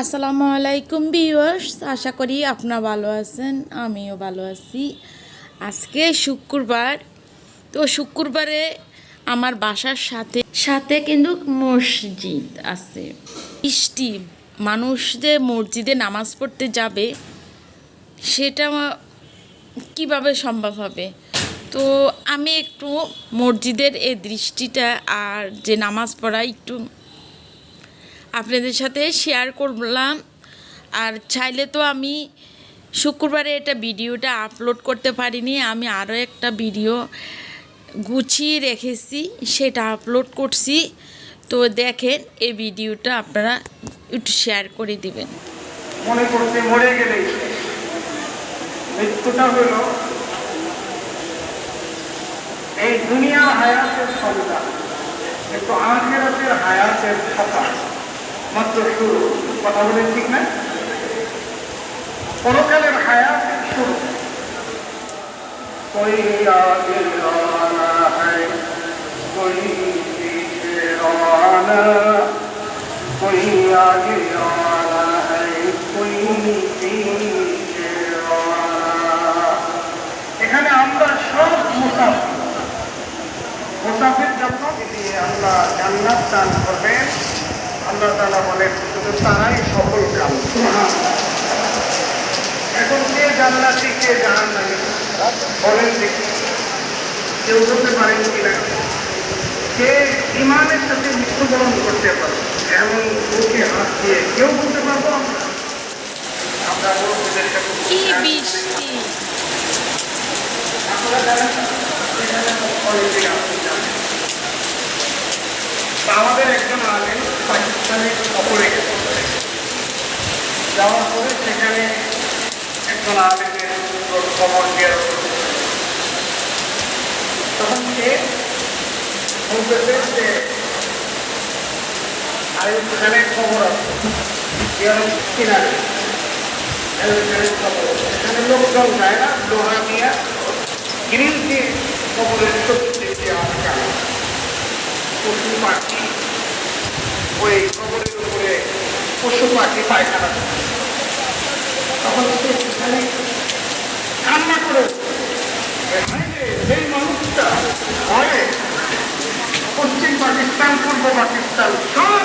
আসসালামু আলাইকুম ভিউয়ার্স, আশা করি আপনারা ভালো আছেন, আমিও ভালো আছি। আজকে শুক্রবার, তো শুক্রবারে আমার বাসার সাথে সাথে কিন্তু মসজিদ আছে। বৃষ্টি মানুষ যে মসজিদে নামাজ পড়তে যাবে, সেটা কীভাবে সম্ভব হবে? তো আমি একটু মসজিদের এই দৃষ্টিটা আর যে নামাজ পড়া একটু আপনাদের সাথে শেয়ার করলাম। আর চাইলে তো আমি শুক্রবারে এটা ভিডিওটা আপলোড করতে পারিনি, আমি আরও একটা ভিডিও গুছিয়ে রেখেছি, সেটা আপলোড করছি। তো দেখেন, এই ভিডিওটা আপনারা একটু শেয়ার করে দিবেন। মনে মরে শেষ। মৃত্যুটা হলো এই দুনিয়া হায়াতের সন্তান কিন্তু আখেরাতের হায়াতের কথা মাত্র শুরু কথা বলে ঠিক না পরকালের হায়াতের শুরু कोई आगे रवाना है कोई पीछे रवाना कोई आगे रवाना है कोई पीछे रवाना এখানে আমরা সব মুসাফির মুসাফির যখন দিয়ে আল্লাহ জান্নাত দান করবেন আল্লাহ তালা বলেন শুধু তারাই সফল কাম এখন কে জান্নাতি কে জাহান্নামী? বলেন দেখি কেউ বলতে পারেন কিনা? কে ইমানের সাথে মৃত্যুবরণ করতে পারে? এমন বুকে হাত দিয়ে কেউ বলতে পারব আমরা? আমরা বড়দের সাথে কি বৃষ্টি? আপনারা জানেন না? এখানে অনেকে আপনি জানেন। তা আমাদের একজন আলেম পাকিস্তানে সফরে যাওয়ার পরে সেখানে একজন আলেমের খবর দেওয়া তখন সে বলতেছে যে আয়ুব খবর আছে। কিনারে। খবর এখানে লোকজন যায় না, লোহা দিয়ে গ্রিল দিয়ে খবরের চতুর্দিকে আটকানো পশু পাখি ওই খবরের উপরে পশু পাখি পায়খানা তখন সেখানে কান্না করে সেই মানুষটা ভয়ে পশ্চিম পাকিস্তান, পূর্ব পাকিস্তান, সব